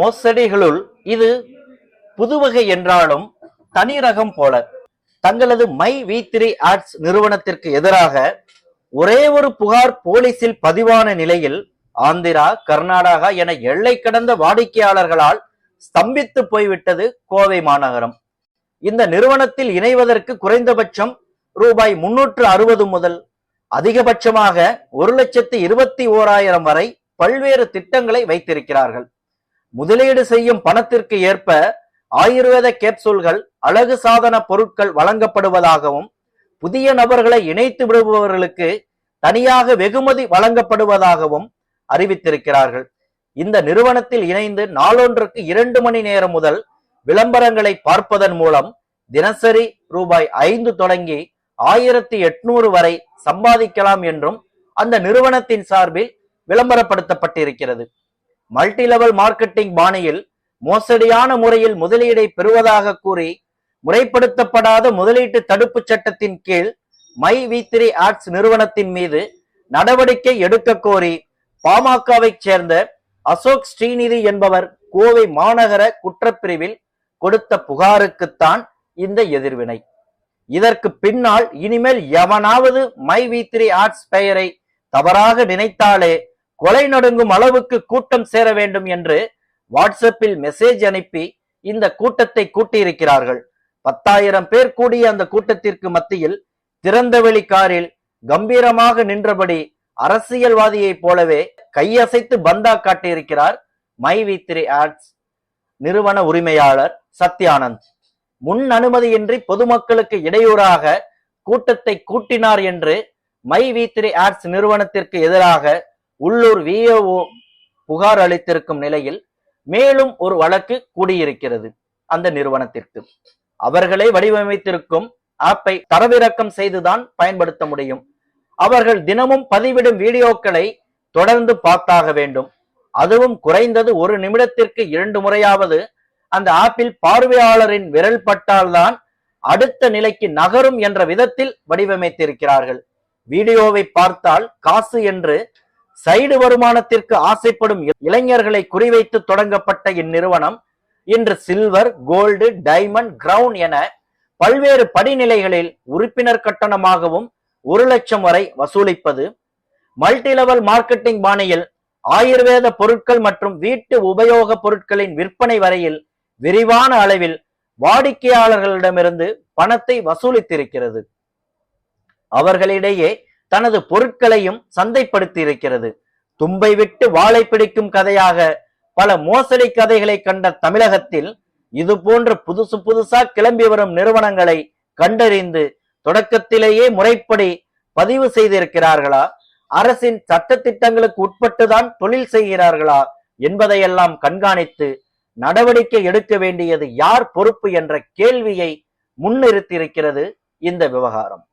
மோசடிகளுள் இது புதுவகை என்றாலும் தனி ரகம் போல. தங்களது மை வி த்ரீ ஆட்ஸ் நிறுவனத்திற்கு எதிராக ஒரே ஒரு புகார் போலீசில் பதிவான நிலையில் ஆந்திரா கர்நாடகா என எல்லை கடந்த வாடிக்கையாளர்களால் ஸ்தம்பித்து போய்விட்டது கோவை மாநகரம். இந்த நிறுவனத்தில் இணைவதற்கு குறைந்தபட்சம் ரூபாய் முன்னூற்று அறுபது முதல் அதிகபட்சமாக ஒரு லட்சத்து இருபத்தி ஓராயிரம் வரை பல்வேறு திட்டங்களை வைத்திருக்கிறார்கள். முதலீடு செய்யும் பணத்திற்கு ஏற்ப ஆயுர்வேத கேப்சூல்கள் அழகு சாதன பொருட்கள் வழங்கப்படுவதாகவும் புதிய நபர்களை இணைத்து விடுபவர்களுக்கு தனியாக வெகுமதி வழங்கப்படுவதாகவும் அறிவித்திருக்கிறார்கள். இந்த நிறுவனத்தில் இணைந்து நாளொன்றுக்கு இரண்டு மணி நேரம் முதல் விளம்பரங்களை பார்ப்பதன் மூலம் தினசரி ரூபாய் ஐந்து தொடங்கி ஆயிரத்தி எட்நூறு வரை சம்பாதிக்கலாம் என்றும் அந்த நிறுவனத்தின் சார்பில் விளம்பரப்படுத்தப்பட்டிருக்கிறது. மல்டி லெவல் மார்க்கெட்டிங் பாணியில் மோசடியான முறையில் முதலீடை பெறுவதாக கூறி முறைப்படுத்தப்படாத முதலீட்டு தடுப்பு சட்டத்தின் கீழ் மை வி த்ரீ ஆர்ட்ஸ் நிறுவனத்தின் மீது நடவடிக்கை எடுக்க கோரி பாமகவைச் சேர்ந்த அசோக் ஸ்ரீநிதி என்பவர் கோவை மாநகர குற்றப்பிரிவில் கொடுத்த புகாருக்குத்தான் இந்த எதிர்வினை. இதற்கு பின்னால் இனிமேல் எவனாவது மை வி த்ரீ ஆர்ட்ஸ் பெயரை தவறாக நினைத்தாலே கொலை நடுங்கும் அளவுக்கு கூட்டம் சேர வேண்டும் என்று வாட்ஸ்அப்பில் மெசேஜ் அனுப்பி இந்த கூட்டத்தை கூட்டியிருக்கிறார்கள். பத்தாயிரம் பேர் கூடிய அந்த கூட்டத்திற்கு மத்தியில் திறந்தவெளி காரில் கம்பீரமாக நின்றபடி அரசியல்வாதியைப் போலவே கையசைத்து பந்தா காட்டியிருக்கிறார் மை வி த்ரீ ஆட்ஸ் நிறுவன உரிமையாளர் சத்யானந்த். முன் அனுமதியின்றி பொதுமக்களுக்கு இடையூறாக கூட்டத்தை கூட்டினார் என்று மை வி த்ரீ ஆட்ஸ் நிறுவனத்திற்கு எதிராக உள்ளூர் விஏஓ புகார் அளித்திருக்கும் நிலையில் மேலும் ஒரு வழக்கு கூடியிருக்கிறது அந்த நிறுவனத்திற்கு. அவர்களை வடிவமைத்திருக்கும் ஆப்பை தரவிறக்கம் செய்துதான் பயன்படுத்த முடியும். அவர்கள் தினமும் பதிவிடும் வீடியோக்களை தொடர்ந்து பார்த்தாக வேண்டும். அதுவும் குறைந்தது ஒரு நிமிடத்திற்கு இரண்டு முறையாவது அந்த ஆப்பில் பார்வையாளரின் விரல் பட்டால்தான் அடுத்த நிலைக்கு நகரும் என்ற விதத்தில் வடிவமைத்திருக்கிறார்கள். வீடியோவை பார்த்தால் காசு என்று சைடு வருமானத்திற்கு ஆசைப்படும் இளைஞர்களை குறிவைத்து தொடங்கப்பட்ட இந்நிறுவனம் இன்று சில்வர் கோல்டு டைமண்ட் கிரவுன் என பல்வேறு படிநிலைகளில் உறுப்பினர் கட்டணமாகவும் ஒரு லட்சம் வரை வசூலிப்பது மல்டி லெவல் மார்க்கெட்டிங் பாணியில் ஆயுர்வேத பொருட்கள் மற்றும் வீட்டு உபயோக பொருட்களின் விற்பனை வரையில் விரிவான அளவில் வாடிக்கையாளர்களிடமிருந்து பணத்தை வசூலித்திருக்கிறது. அவர்களிடையே தனது பொருட்களையும் சந்தைப்படுத்தி இருக்கிறது தும்பை விட்டு வாழை பிடிக்கும் கதையாக பல மோசடி கதைகளை கண்ட தமிழகத்தில் இது போன்ற புதுசு புதுசா கிளம்பி வரும் நிறுவனங்களை கண்டறிந்து தொடக்கத்திலேயே முறைப்படி பதிவு செய்திருக்கிறார்களா? அரசின் சட்ட திட்டங்களுக்கு உட்பட்டுதான் தொழில் செய்கிறார்களா? என்பதையெல்லாம் கண்காணித்து நடவடிக்கை எடுக்க வேண்டியது யார் பொறுப்பு என்ற கேள்வியை முன்னிறுத்தியிருக்கிறது இந்த விவகாரம்.